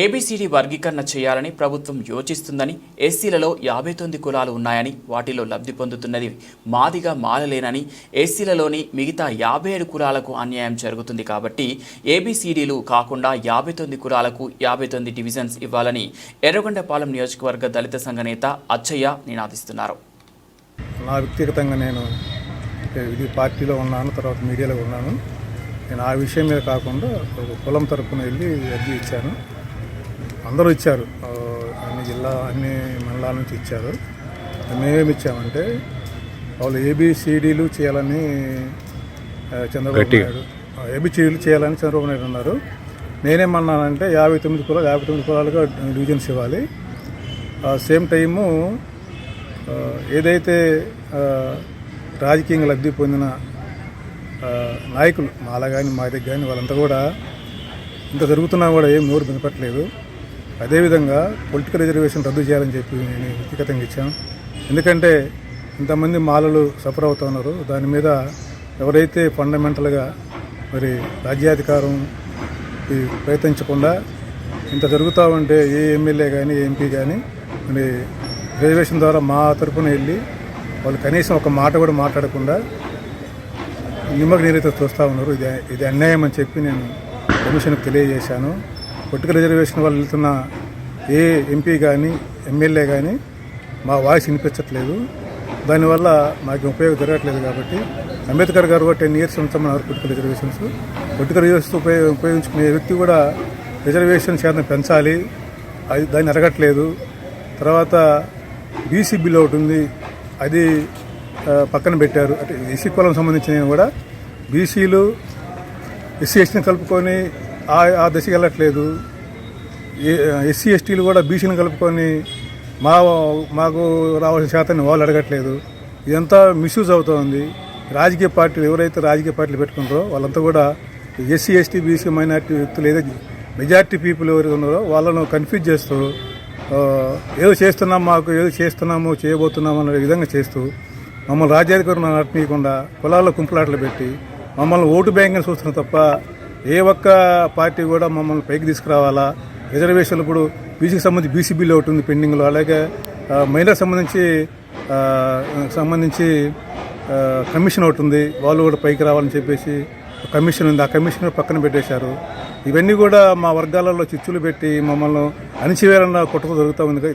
ABCD వర్గీకరణ చేయాలని ప్రభుత్వం యోచిస్తుందని ఎస్సీలలో యాభై తొమ్మిది కులాలు ఉన్నాయని వాటిలో లబ్ధి పొందుతున్నది మాదిగా మాలలేనని ఎస్సీలలోని మిగతా యాభై ఏడు కులాలకు అన్యాయం జరుగుతుంది కాబట్టి ఏబీసీడీలు కాకుండా యాభై తొమ్మిది కులాలకు యాభై తొమ్మిది డివిజన్స్ ఇవ్వాలని ఎర్రగొండపాలెం నియోజకవర్గ దళిత సంఘ నేత అచ్చయ్య నినాదిస్తున్నారు. నా వ్యక్తిగతంగా నేను ఇది పార్టీలో ఉన్నాను తర్వాత మీడియాలో ఉన్నాను. నేను ఆ విషయం మీద కాకుండా కులం తరపున వెళ్ళి అర్జీ ఇచ్చాను. అందరూ ఇచ్చారు. అన్ని జిల్లా అన్ని మండలాల నుంచి ఇచ్చారు. మేమేమి ఇచ్చామంటే వాళ్ళు ఏబిసిడీలు చేయాలని చంద్రబాబు నాయుడు ఏబిసిడీలు చేయాలని చంద్రబాబు నాయుడు అన్నారు. నేనేమన్నానంటే యాభై తొమ్మిది కులాలు యాభై తొమ్మిది కులాలుగా డివిజన్స్ ఇవ్వాలి. సేమ్ టైము ఏదైతే రాజకీయంగా లబ్ధి పొందిన నాయకులు మాలా కానీ మా దగ్గర కానీ వాళ్ళంతా కూడా ఇంత జరుగుతున్నా కూడా ఏం నోరు వినపట్లేదు. అదేవిధంగా పొలిటికల్ రిజర్వేషన్ రద్దు చేయాలని చెప్పి నేను వ్యక్తిగతంగా ఇచ్చాను. ఎందుకంటే ఇంతమంది మాలలు సఫర్ అవుతున్నారు దాని మీద ఎవరైతే ఫండమెంటల్గా మరి రాజ్యాధికారం ప్రయత్నించకుండా ఇంత జరుగుతూ ఉంటే ఏ ఎమ్మెల్యే కానీ ఏ ఎంపీ కానీ మరి రిజర్వేషన్ ద్వారా మా తరపున వెళ్ళి వాళ్ళు కనీసం ఒక మాట కూడా మాట్లాడకుండా నిమ్మకు నీరైతే చూస్తూ ఉన్నారు. ఇది ఇది అన్యాయం అని చెప్పి నేను కమిషన్కి తెలియజేశాను. పొలిటికల్ రిజర్వేషన్ వాళ్ళు వెళ్తున్న ఏ ఎంపీ కానీ ఎమ్మెల్యే కానీ మా వాయిస్ వినిపించట్లేదు. దానివల్ల మాకు ఉపయోగం జరగట్లేదు కాబట్టి అంబేద్కర్ గారు కూడా టెన్ ఇయర్స్ ఉంచామన్నారు పొలిటికల్ రిజర్వేషన్స్. పొలిటికల్ రిజర్వేషన్స్ ఉపయోగ ఉపయోగించుకునే వ్యక్తి కూడా రిజర్వేషన్ శాతం పెంచాలి. అది దాన్ని అడగట్లేదు. తర్వాత బీసీ బిల్ ఒకటి ఉంది. అది పక్కన పెట్టారు. అంటే ఎస్సీ కులం సంబంధించిన కూడా బీసీలు ఎస్సీ ఎస్టీని కలుపుకొని ఆ ఆ దశకి వెళ్ళట్లేదు. ఎస్సీ ఎస్టీలు కూడా బీసీని కలుపుకొని మా మాకు రావాల్సిన శాతాన్ని వాళ్ళు అడగట్లేదు. ఇదంతా మిస్యూజ్ అవుతోంది. రాజకీయ పార్టీలు ఎవరైతే రాజకీయ పార్టీలు పెట్టుకుంటారో వాళ్ళంతా కూడా ఎస్సీ ఎస్టీ బీసీ మైనార్టీ వ్యక్తులు ఏదైతే మెజార్టీ పీపుల్ ఎవరైతే ఉన్నారో వాళ్ళను కన్ఫ్యూజ్ చేస్తూ ఏదో చేస్తున్నాం మాకు ఏదో చేస్తున్నాము చేయబోతున్నాము అనే విధంగా చేస్తూ మమ్మల్ని రాజ్యాధికారులు నడపనీయకుండా కులాల్లో కుంపులాటలు పెట్టి మమ్మల్ని ఓటు బ్యాంక్ని చూస్తున్నారు తప్ప ఏ ఒక్క పార్టీ కూడా మమ్మల్ని పైకి తీసుకురావాలా? రిజర్వేషన్లు ఇప్పుడు బీసీకి సంబంధించి బీసీ బిల్ ఒకటి ఉంది పెండింగ్లో. అలాగే మహిళలకు సంబంధించి సంబంధించి కమిషన్ ఒకటి ఉంది. వాళ్ళు కూడా పైకి రావాలని చెప్పేసి కమిషన్ ఉంది. ఆ కమిషన్ పక్కన పెట్టేశారు. ఇవన్నీ కూడా మా వర్గాలలో చిచ్చులు పెట్టి మమ్మల్ని అణిచివేయాలన్న కుట్రతో జరుగుతూ ఉంది.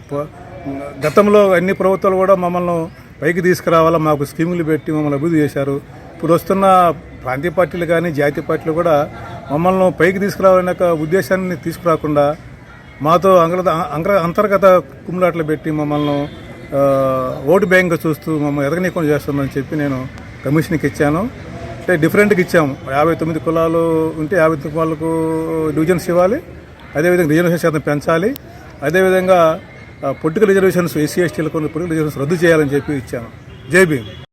గతంలో అన్ని ప్రభుత్వాలు కూడా మమ్మల్ని పైకి తీసుకురావాలా? మాకు స్కీములు పెట్టి మమ్మల్ని అభివృద్ధి చేశారు. ఇప్పుడు వస్తున్న ప్రాంతీయ పార్టీలు కానీ జాతీయ పార్టీలు కూడా మమ్మల్ని పైకి తీసుకురావాలనే ఒక ఉద్దేశాన్ని తీసుకురాకుండా మాతో అంగ అంగ అంతర్గత కుమ్ములాట్లు పెట్టి మమ్మల్ని ఓటు బ్యాంక్ చూస్తూ మమ్మల్ని ఎదగనీయకుండా చేస్తుందని చెప్పి నేను కమిషన్కి ఇచ్చాను. అంటే డిఫరెంట్గా ఇచ్చాము. యాభై తొమ్మిది కులాలు ఉంటే యాభై తొమ్మిది కులాలకు డివిజన్స్ ఇవ్వాలి. అదేవిధంగా రిజర్వేషన్ శాతం పెంచాలి. అదేవిధంగా పొలిటికల్ రిజర్వేషన్స్ ఎస్సీ ఎస్టీలకు పొలిటికల్ రిజర్వేషన్స్ రద్దు చేయాలని చెప్పి ఇచ్చాను. జై భీమ్.